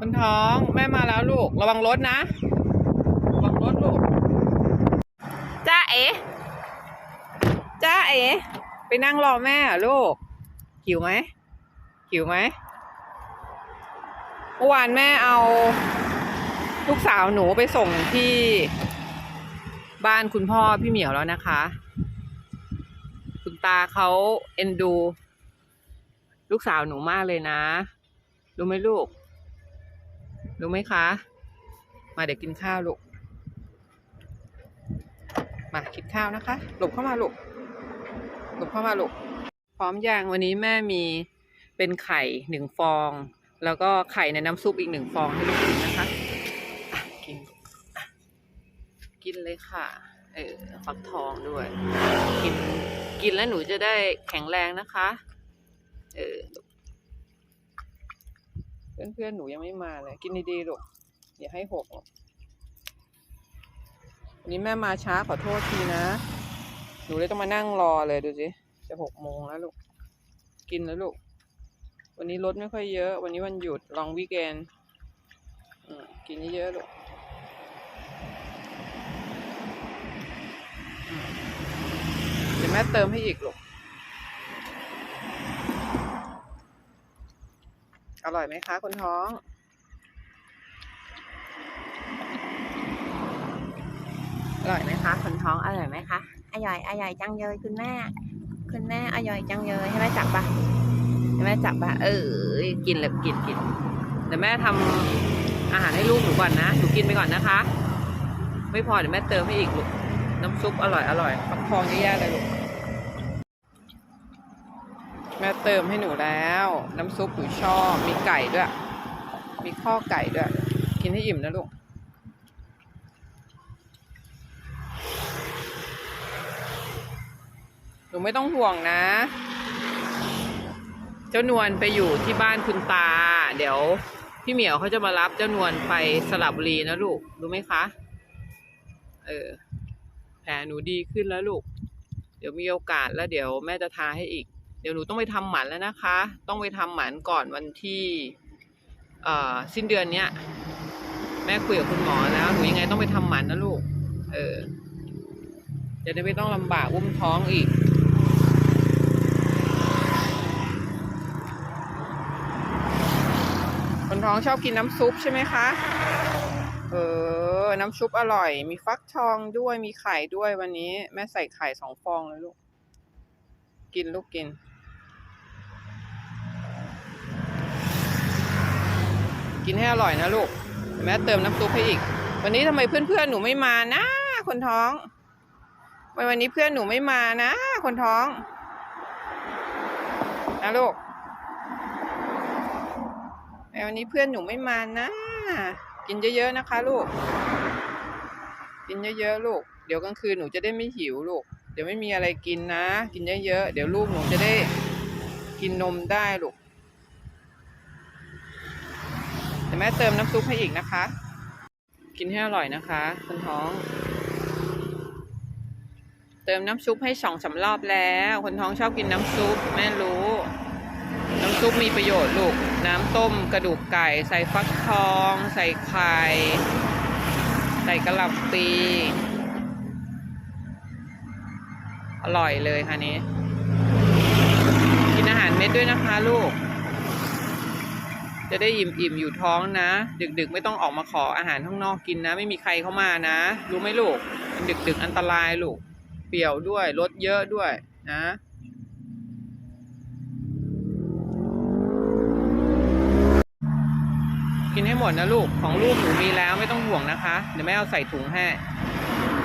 คุณท้องแม่มาแล้วลูก ระวังรถนะ ระวังรถลูก จ้าเอ๋จ้าเอ๋ไปนั่งรอแม่ลูกหิวไหมหิวไหมเมื่อวานแม่เอาลูกสาวหนูไปส่งที่บ้านคุณพ่อพี่เหมียวแล้วนะคะ คุณตาเขาเอ็นดู ลูกสาวหนูมากเลยนะ รู้ไหมลูก รู้ไหมคะ มาเดี๋ยวกินข้าวลูก มากินข้าวนะคะ หลบเข้ามาลูก หลบเข้ามาลูก พร้อมอยังวันนี้แม่มีเป็นไข่หนึ่งฟอง แล้วก็ไข่ในน้ำซุปอีกหนึ่งฟองให้ลูกกินนะคะะกิน กินเลยค่ะ เออฟักทองด้วย กิน กินแล้วหนูจะได้แข็งแรงนะคะ เออ เพื่อนเพื่อนๆหนูยังไม่มาเลย กินดีๆลูกอย่าให้หกวันนี้แม่มาช้าขอโทษทีนะ หนูเลยต้องมานั่งรอเลยดูสิจะหกโมงแล้วลูก กินแล้วลูก วันนี้รถไม่ค่อยเยอะ วันนี้วันหยุดลองวีแกนกินเยอะๆลูกอืมเดี๋ยวแม่เติมให้อีกลูก อร่อยไหมคะคุณท้อง อร่อยไหมคะคนท้องอร่อยไหมคะอร่อยอร่อยจังเลยคุณแม่ คุณแม่อร่อยจังเลยให้แม่จับปะเดี๋ยวแม่จับปะเออกินเลยกินกินเดี๋ยวแม่ทำอาหารให้ลูกหนูก่อนนะหนูกินไปก่อนนะคะ ไม่พอเดี๋ยวแม่เติมให้อีกลูกน้ำซุปอร่อยอร่อยฟักทองเยอะแยะเลยลูก แม่เติมให้หนูแล้ว น้ำซุปหนูชอบ มีไก่ด้วย มีข้อไก่ด้วย กินให้อิ่มนะลูกหนูไม่ต้องห่วงนะ เจ้านวลไปอยู่ที่บ้านคุณตา เดี๋ยว พี่เหมียวเขาจะมารับเจ้านวลไปสระบุรีนะลูก รู้ไหมคะ เออ แผลหนูดีขึ้นแล้วลูก เดี๋ยวมีโอกาสแล้วเดี๋ยวแม่จะทาให้อีก ดี๋ยวหนูต้องไปทำหมันแล้วนะคะ ต้องไปทำหมันก่อนวันที่เอ่อสิ้นเดือนเนี้ย แม่คุยกับคุณหมอแล้วหนูยังไงต้องไปทำหมันนะลูก เออจะได้ไม่ต้องลำบากอุ้มท้องอีกคนท้องชอบกินน้ำซุปใช่ไหมคะ เออ น้ำซุปอร่อย มีฟักทองด้วย มีไข่ด้วยวันนี้ แม่ใส่ไข่สองฟองเลยลูก กินลูกกิน กินให้อร่อยนะลูกแม่เติมน้ำซุปให้อีก วันนี้ทำไมเพื่อนๆหนูไม่มานะ คนท้องทำไมวันนี้เพื่อนหนูไม่มานะ คนท้องนะลูกแต่วันนี้เพื่อนหนูไม่มานะ กินเยอะๆนะคะ ลูก กินเยอะๆลูก เดี๋ยวกลางคืนหนูจะได้ไม่หิวลูก เดี๋ยวไม่มีอะไรกินนะ กินเยอะๆ เดี๋ยวลูกหนูจะได้กินนมได้ลูกเดี๋ ยวแม่เติมน้ำซุปให้อีกนะคะ กินให้อร่อยนะคะคุณท้อง เติมน้ำซุปให้สองสารอบแล้ว คนท้องชอบกินน้ำซุปแม่รู้ น้ำซุปมีประโยชน์ลูก น้ำต้มกระดูกไก่ ใส่ฟักทอง ใส่ไข่ ใส่กระหล่ำปีอร่อยเลยค่ะนี้ กินอาหารเม็ดด้วยนะคะลูก จะได้อิ่มอิ่มๆอยู่ท้องนะ ดึกๆ ไม่ต้องออกมาขออาหารข้างนอกกินนะ ไม่มีใครเข้ามานะ รู้ไหมลูก ดึกๆ อันตรายลูก เปรี่ยวด้วย รถเยอะด้วยนะกินให้หมดนะลูก ของลูกหนูมีแล้วไม่ต้องห่วงนะคะ เดี๋ยวแม่เอาใส่ถุงให้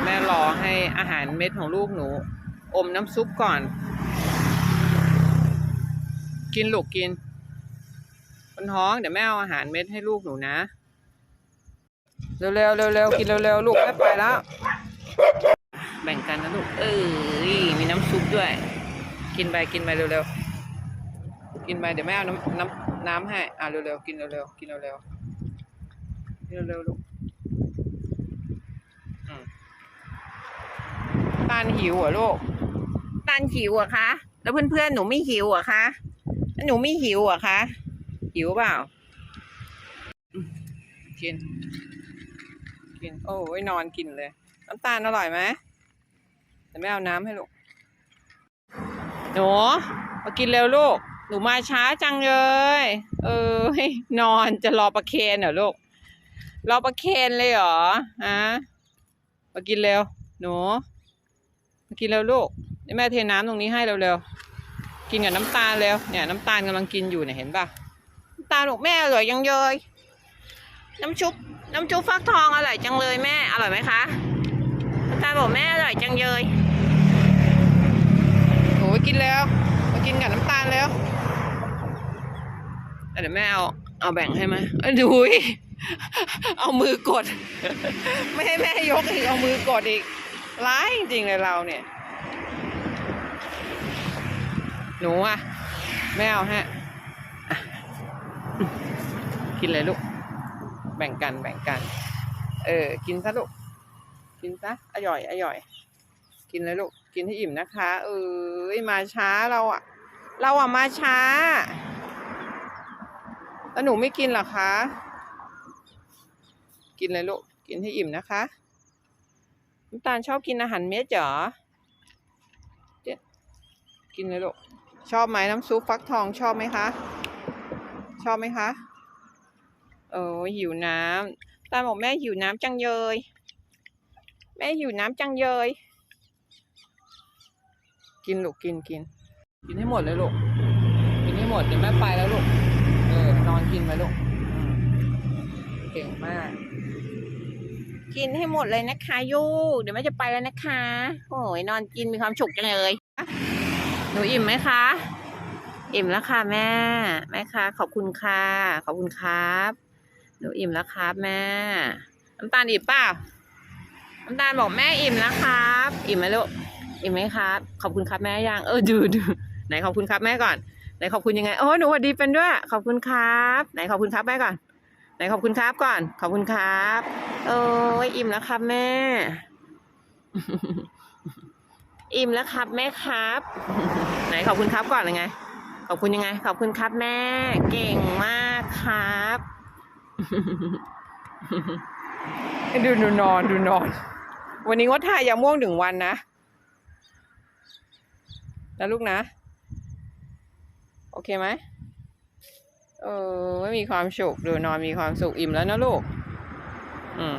แม่รอให้อาหารเม็ดของลูกหนู อมน้ำซุปก่อน กินลูกกิน คนท้องเดี๋ยวแม่เอาอาหารเม็ดให้ลูกหนูนะ เร็วๆเร็วๆกินเร็วๆลูกแม่ไปแล้ว แบ่งกันนะลูก เอ้ยมีน้ำซุปด้วย กินไปกินไปเร็วๆกินไปเดี๋ยวแม่เอาน้ำน้ำน้ำให้ อะเร็วๆกินเร็วๆกินเร็วๆกินเร็วๆลูกตาลหิวเหรอลูกตันหิวเหรอคะ แล้วเพื่อนๆหนูไม่หิวเหรอคะ หนูไม่หิวเหรอคะ หิวเปล่า กิน กิน โอ้ยนอนกินเลย น้ำตาลอร่อยไหมแต่ไม่เอาน้ำให้ลูก หนูมากินเร็วลูก หนูมาช้าจังเลย เออนอนจะรอประเคนเหรอลูก รอประเคนเลยเหรอฮะมากินเร็ว หนูมากินเร็วลูกแม่เทน้ำตรงนี้ให้เร็วๆ กินกับน้ำตาลเร็วเนี่ยน้ำตาลกำลังกินอยู่เนี่ยเห็นปะ ตาลบอกแม่อร่อยยังเยยน้ำชุบน้ำชุบฟักทองอร่อยจังเลยแม่อร่อยไหมคะน้ำตาลบอกแม่อร่อยจังเยยโอ้ยกินแล้วมากินกับน้ำตาลแล้วเดี๋ยวแม่เอาเอาแบ่งให้ไหมเอ้ยดูยเอามือกด ไม่ให้แม่ยกอีกเอามือกดอีกร้ายจริงๆเลยเราเนี่ย หนูอะไม่เอาฮะอะ กินเลยลูก แบ่งกันแบ่งกัน เออ กินซะลูก กินซะอร่อยอร่อย กินเลยลูก กินให้อิ่มนะคะ เออมาช้าเราอะเราอะมาช้า แล้วหนูไม่กินหรอคะ กินเลยลูก กินให้อิ่มนะคะน้ำตาลชอบกินอาหารเม็ดเหรอเจ๊กินเลยลูก ชอบไหมน้ำซุปฟักทองชอบไหมคะ ชอบไหมคะ โอ้หิวน้ำตาบอกแม่หิวน้ำจังเยยแม่หิวน้ำจังเยยกินลูกกินกิน กินให้หมดเลยลูก กินให้หมดเดี๋ยวแม่ไปแล้วลูก เออนอนกินไปลูกอืมเก่งมาก กินให้หมดเลยนะคะยูเดี๋ยวแม่จะไปแล้วนะคะโอ้ยนอนกินมีความสุขจังเลยหนูอิ่มไหมคะ อิ่มแล้วค่ะแม่ แม่คะขอบคุณค่ะ ขอบคุณครับ หนูอิ่มแล้วครับแม่ น้ำตาลอิ่มเปล่า น้ำตาลบอกแม่อิ่มแล้วครับ อิ่มไหมลูก อิ่มไหมครับ ขอบคุณครับแม่ยัง เออดูดูไหนขอบคุณครับแม่ก่อน ไหนขอบคุณยังไง โอ้หนูวัสดีเป็นด้วย ขอบคุณครับ ไหนขอบคุณครับแม่ก่อน ไหนขอบคุณครับก่อน ขอบคุณครับ โอ้ยอิ่มแล้วครับแม่ อิ่มแล้วครับแม่ครับ ไหนขอบคุณครับก่อนเลยไง ขอบคุณยังไง ขอบคุณครับแม่ เก่งมากครับ ดูดูนอนดูนอน วันนี้งดทายยาม่วงหนึ่งวันนะนะลูกนะ โอเคไหมเออไม่มีความสุขดูนอนมีความสุขอิ่มแล้วนะลูก อืม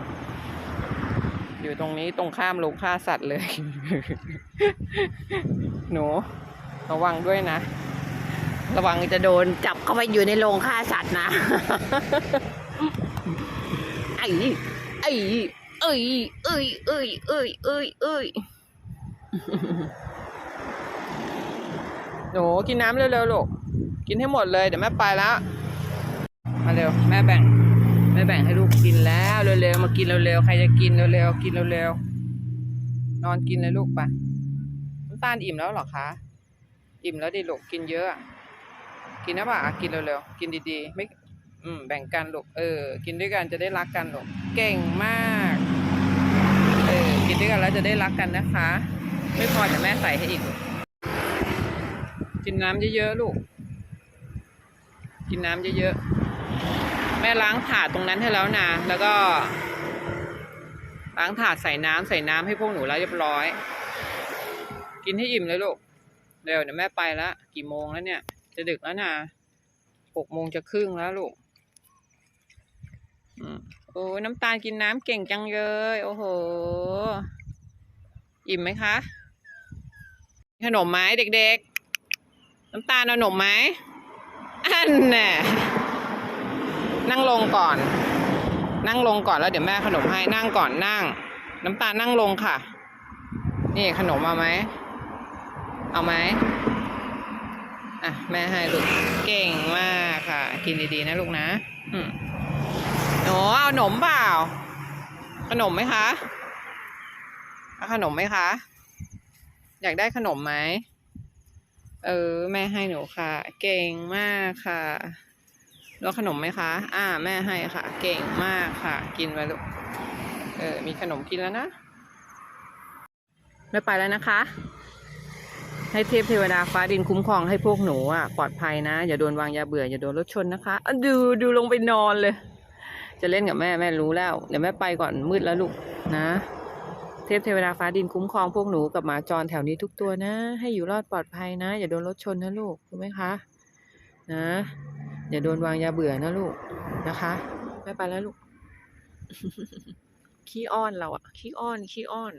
อยู่ตรงนี้ตรงข้ามโรงฆ่าสัตว์เลย หนูระวังด้วยนะ ระวังจะโดนจับเข้าไปอยู่ในโรงฆ่าสัตว์นะ ไอ้ไอ้เอ้ยเอ้ยเอ้ยเอ้ยเอ้ยเอ้ยหนูกินน้ำเร็วๆลูกกินให้หมดเลยเดี๋ยวแม่ไปแล้ว มาเร็วแม่แบ่งแม่แบ่งให้ลูกกินแล้วเร็วๆมากินเร็วๆใครจะกินเร็วๆกินเร็วๆนอนกินเลยลูกปะน้ำตาลอิ่มแล้วหรอคะอิ่มแล้วดิลูกกินเยอะ กินนะป่ะกินเร็วๆกินดีๆไม่ อืมแบ่งกันลูกเออ กินด้วยกันจะได้รักกันลูกเก่งมากเออกินด้วยกันแล้วจะได้รักกันนะคะ ไม่พอเดี๋ยวแม่ใส่ให้อีก กินน้ำเยอะๆลูก กินน้ำเยอะๆแม่ล้างถาดตรงนั้นให้แล้วนะแล้วก็ ล้างถาดใส่น้ำใส่น้ำให้พวกหนูแล้วเรียบร้อย กินให้อิ่มเลยลูกเดี๋ยวเดี๋ยวแม่ไปละกี่โมงแล้วเนี่ย จะดึกแล้วนะหกโมงจะครึ่งแล้วลูก โอ้ยน้ำตาลกินน้ำเก่งจังเลย โอ้โห อิ่มไหมคะ ขนมไหมเด็กๆ น้ำตาลเอาขนมไหมอันน่ะนั่งลงก่อน นั่งลงก่อนแล้วเดี๋ยวแม่ขนมให้นั่งก่อนนั่ง น้ำตาลนั่งลงค่ะ นี่ขนมเอาไหมเอาไหมอะแม่ให้ลูกเก่งมากค่ะ กินดีๆนะลูกนะ อืม หนูเอาขนมเปล่า ขนมไหมคะเอาขนมไหมคะ อยากได้ขนมไหม เออ แม่ให้หนูค่ะ เก่งมากค่ะแล้วขนมไหมคะ อ่า แม่ให้ค่ะ เก่งมากค่ะ กินไปลูก เออ มีขนมกินแล้วนะไม่ไปแล้วนะคะ ให้เทพเทวดาฟ้าดินคุ้มครองให้พวกหนูอะปลอดภัยนะ อย่าโดนวางยาเบื่อ อย่าโดนรถชนนะคะอะดูดูลงไปนอนเลย จะเล่นกับแม่แม่รู้แล้ว เดี๋ยวแม่ไปก่อนมืดแล้วลูกนะ เทพเทวดาฟ้าดินคุ้มครองพวกหนูกับหมาจรแถวนี้ทุกตัวนะ ให้อยู่รอดปลอดภัยนะ อย่าโดนรถชนนะลูกรู้ไหมคะ นะ อย่าโดนวางยาเบื่อนะลูกนะคะแม่ไปแล้วลูกขี้อ้อนเราอะขี้อ้อนขี้อ้อน